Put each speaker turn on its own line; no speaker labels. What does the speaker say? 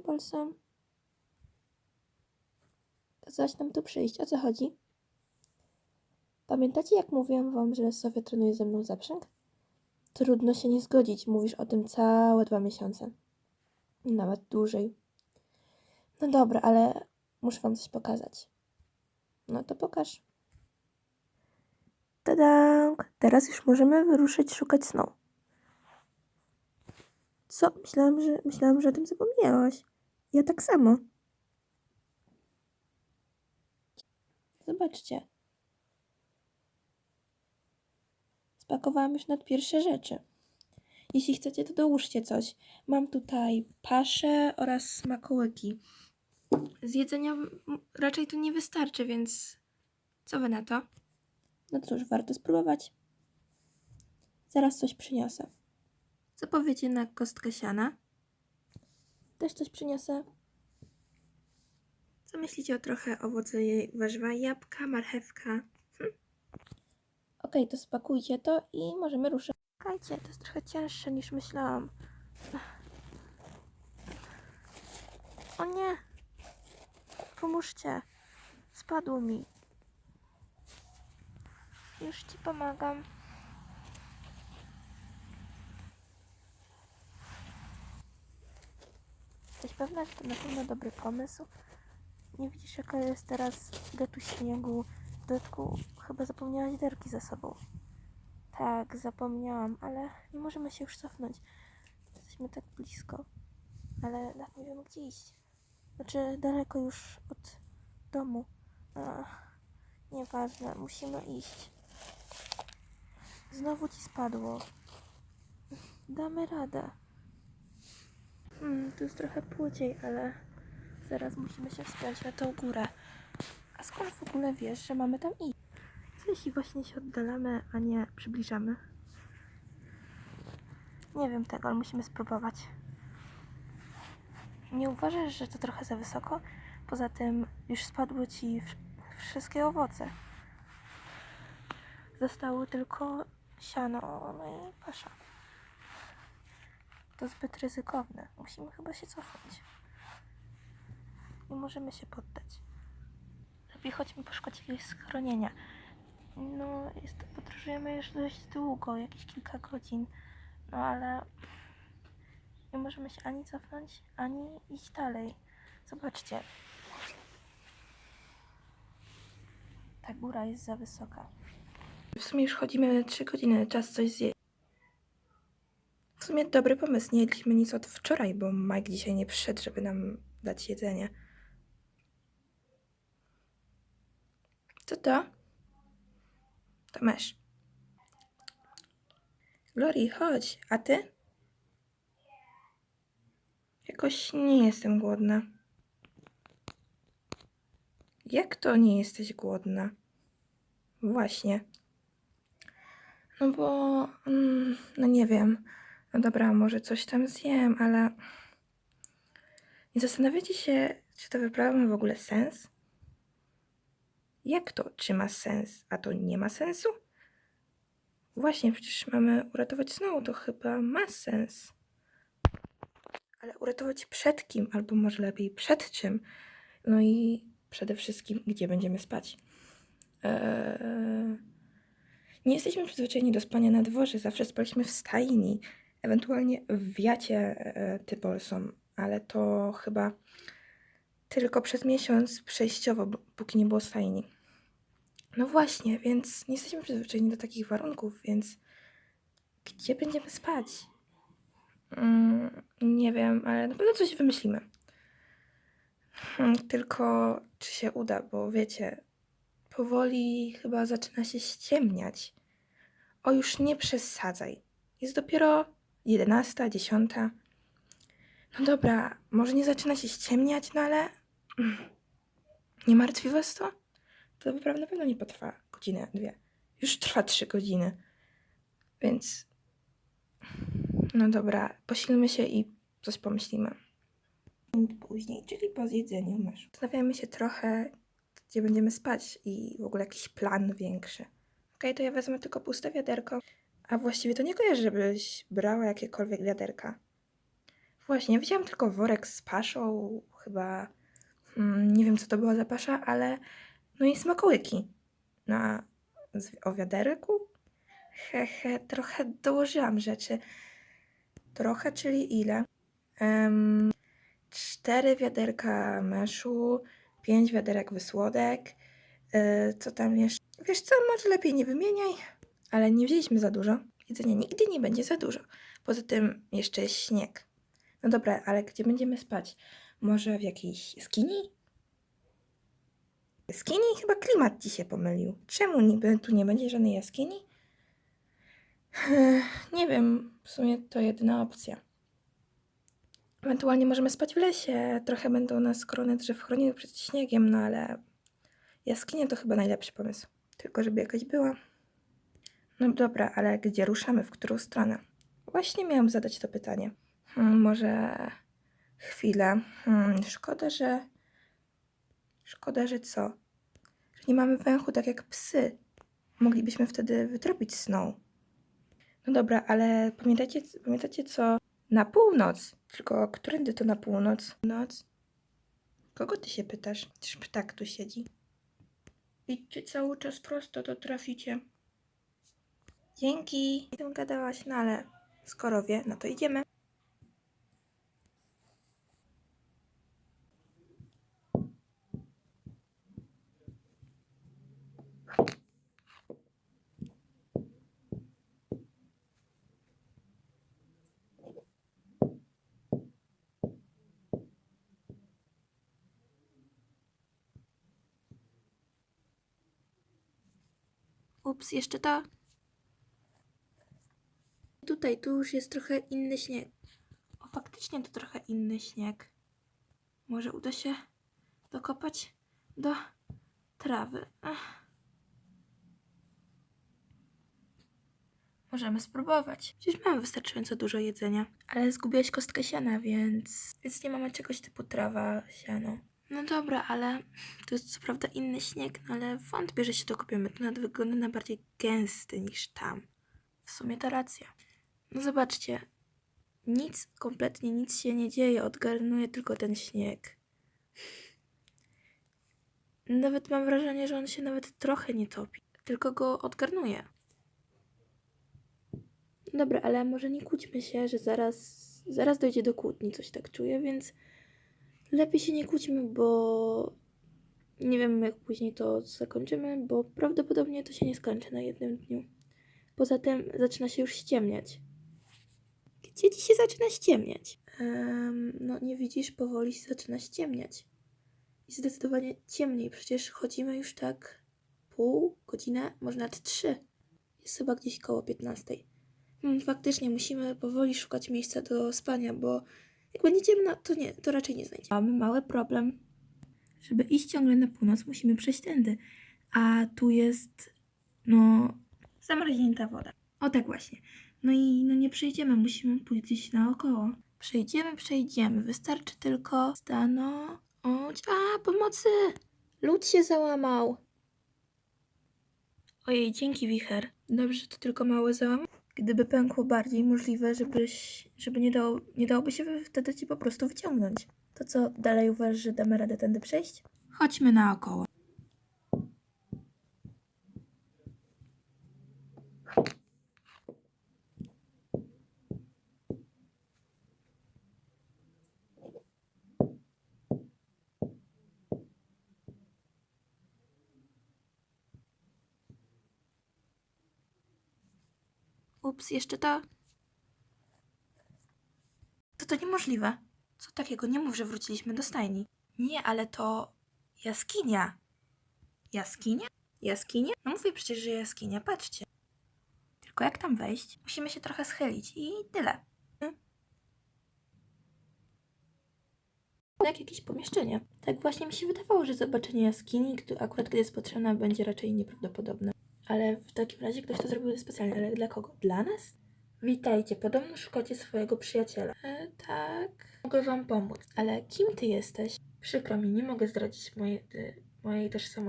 Polsem. Kazałaś nam tu przyjść. O co chodzi? Pamiętacie, jak mówiłam wam, że Sofia trenuje ze mną zaprzęg? Trudno się nie zgodzić. Mówisz o tym całe dwa miesiące. Nawet dłużej. No dobra, ale muszę wam coś pokazać. No to pokaż. Tada! Teraz już możemy wyruszyć szukać snu. Co? Myślałam, że, myślałam, że o tym zapomniałaś. Ja tak samo. Zobaczcie. Spakowałam już nad pierwsze rzeczy. Jeśli chcecie, to dołóżcie coś. Mam tutaj paszę oraz smakołyki. Z jedzenia raczej tu nie wystarczy, więc co wy na to? No cóż, warto spróbować. Zaraz coś przyniosę. Co powiecie na kostkę siana? Też coś przyniosę. Co myślicie o trochę owoce i warzywa? Jabłka, marchewka. Hm. Okej, to spakujcie to i możemy ruszyć. Czekajcie, to jest trochę cięższe niż myślałam. O nie! Pomóżcie! Spadło mi. Już ci pomagam. Pewna, to na pewno dobry pomysł? Nie widzisz, jaka jest teraz getu śniegu? W dodatku chyba zapomniałaś derki za sobą. Tak, zapomniałam, ale nie możemy się już cofnąć. Jesteśmy tak blisko. Ale nawet nie wiem, gdzie iść. Znaczy, daleko już od domu. Ach, nieważne, musimy iść. Znowu ci spadło. Damy radę. Hmm, tu jest trochę płodziej, ale zaraz musimy się wspiąć na tą górę. A skąd w ogóle wiesz, że mamy tam iść? Co jeśli właśnie się oddalamy, a nie przybliżamy? Nie wiem tego, ale musimy spróbować. Nie uważasz, że to trochę za wysoko? Poza tym już spadły ci wsz- wszystkie owoce. Zostało tylko siano, no i pasza. To zbyt ryzykowne. Musimy chyba się cofnąć. Nie możemy się poddać. Lepiej chodźmy poszukać jakiegoś schronienia. No, jest, podróżujemy już dość długo, jakieś kilka godzin. No ale nie możemy się ani cofnąć, ani iść dalej. Zobaczcie. Ta góra jest za wysoka. W sumie już chodzimy 3 godziny, czas coś zjeść. W sumie dobry pomysł, nie jedliśmy nic od wczoraj, bo Mike dzisiaj nie przyszedł, żeby nam dać jedzenie. Co to? To masz. Glory, chodź. A ty? Jakoś nie jestem głodna. Jak to nie jesteś głodna? Właśnie. No bo, mm, no nie wiem. No dobra, może coś tam zjem, ale nie zastanawiacie się, czy ta wyprawa ma w ogóle sens? Jak to, czy ma sens, a to nie ma sensu? Właśnie, przecież mamy uratować Snow, to chyba ma sens. Ale uratować przed kim, albo może lepiej przed czym? No i przede wszystkim, gdzie będziemy spać. Eee... Nie jesteśmy przyzwyczajeni do spania na dworze, zawsze spaliśmy w stajni, ewentualnie w wiacie e, typolsom, ale to chyba tylko przez miesiąc przejściowo, póki nie było stajni. No właśnie, więc nie jesteśmy przyzwyczajeni do takich warunków, więc gdzie będziemy spać? Mm, nie wiem, ale na pewno coś wymyślimy. Hmm, tylko czy się uda, bo wiecie, powoli chyba zaczyna się ściemniać. O, już nie przesadzaj. Jest dopiero 11, 10. No dobra, może nie zaczyna się ściemniać, no ale nie martwi was to? To wyprawa na pewno nie potrwa godzinę, dwie. Już trwa trzy godziny. Więc. No dobra, posilmy się i coś pomyślimy. Później, czyli po zjedzeniu masz. Zastanawiamy się trochę, gdzie będziemy spać i w ogóle jakiś plan większy. Okej, to ja wezmę tylko puste wiaderko. A właściwie to nie kojarzę, żebyś brała jakiekolwiek wiaderka. Właśnie, widziałam tylko worek z paszą, chyba. Hmm, nie wiem, co to była za pasza, ale. No i smakołyki. Na. o wiaderku? Hehe, trochę dołożyłam rzeczy. Trochę, czyli ile? Em, cztery wiaderka meszu, pięć wiaderek wysłodek. E, co tam jeszcze? Wiesz co, może lepiej nie wymieniaj, ale nie wzięliśmy za dużo. Jedzenia nigdy nie będzie za dużo. Poza tym jeszcze jest śnieg. No dobra, ale gdzie będziemy spać? Może w jakiejś jaskini? Jaskini? Chyba klimat ci się pomylił. Czemu niby tu nie będzie żadnej jaskini? Nie wiem, w sumie to jedyna opcja. Ewentualnie możemy spać w lesie. Trochę będą nas korony drzew chroniły przed śniegiem, no ale jaskinie to chyba najlepszy pomysł. Tylko żeby jakaś była. No dobra, ale gdzie ruszamy? W którą stronę? Właśnie miałam zadać to pytanie. Hmm, może chwilę. Hmm, szkoda, że. Szkoda, że co? Że nie mamy węchu tak jak psy. Moglibyśmy wtedy wytropić snow. No dobra, ale pamiętacie, pamiętacie co? Na północ. Tylko którędy to na północ? Noc? Kogo ty się pytasz? Przecież ptak tu siedzi. Idźcie cały czas prosto, to traficie. Dzięki. Ty gadałaś, no ale skoro wie, no to idziemy. Ups, jeszcze to. Tutaj, tu już jest trochę inny śnieg. O, faktycznie to trochę inny śnieg. Może uda się dokopać do trawy. Ach. Możemy spróbować. Przecież mamy wystarczająco dużo jedzenia. Ale zgubiłaś kostkę siana, więc... Więc nie mamy czegoś typu trawa, siano. No dobra, ale to jest co prawda inny śnieg, no ale wątpię, że się dokopiemy. To nawet wygląda na bardziej gęsty niż tam. W sumie to racja. No zobaczcie. Nic, kompletnie nic się nie dzieje. Odgarnuje tylko ten śnieg. Nawet mam wrażenie, że on się nawet trochę nie topi. Tylko go odgarnuje. Dobra, ale może nie kłóćmy się, że zaraz, zaraz dojdzie do kłótni, coś tak czuję, więc lepiej się nie kłóćmy, bo nie wiem, jak później to zakończymy, bo prawdopodobnie to się nie skończy na jednym dniu. Poza tym zaczyna się już ściemniać. Gdzie ci się zaczyna ściemniać? Em, no nie widzisz, powoli się zaczyna ściemniać. I zdecydowanie ciemniej, przecież chodzimy już tak pół godzinę, może nawet trzy. Jest chyba gdzieś koło 15. Hmm, faktycznie musimy powoli szukać miejsca do spania, bo jak będzie ciemno, to nie, to raczej nie znajdziemy. Mamy mały problem. Żeby iść ciągle na północ, musimy przejść tędy. A tu jest, no, zamarznięta woda. O tak właśnie. No i no nie przejdziemy, musimy pójść gdzieś naokoło. Przejdziemy, przejdziemy. Wystarczy tylko stanąć. A, pomocy! Lód się załamał. Ojej, dzięki wicher. Dobrze, to tylko małe załamanie. Gdyby pękło bardziej, możliwe, żebyś, żeby nie, dało, nie dałoby się wtedy ci po prostu wyciągnąć. To co, dalej uważasz, że damy radę tędy przejść? Chodźmy naokoło. Ups, jeszcze to. To to niemożliwe. Co takiego? Nie mów, że wróciliśmy do stajni. Nie, ale to jaskinia. Jaskinia? Jaskinia? No mówię przecież, że jaskinia, patrzcie. Tylko jak tam wejść? Musimy się trochę schylić i tyle. Hmm? Jak jakieś pomieszczenie. Tak właśnie mi się wydawało, że zobaczenie jaskini, akurat gdy jest potrzebna, będzie raczej nieprawdopodobne. Ale w takim razie ktoś to zrobił specjalnie. Ale dla kogo? Dla nas? Witajcie, podobno szukacie swojego przyjaciela. E, tak. Mogę wam pomóc. Ale kim ty jesteś? Przykro mi, nie mogę zdradzić mojej, y, mojej tożsamości.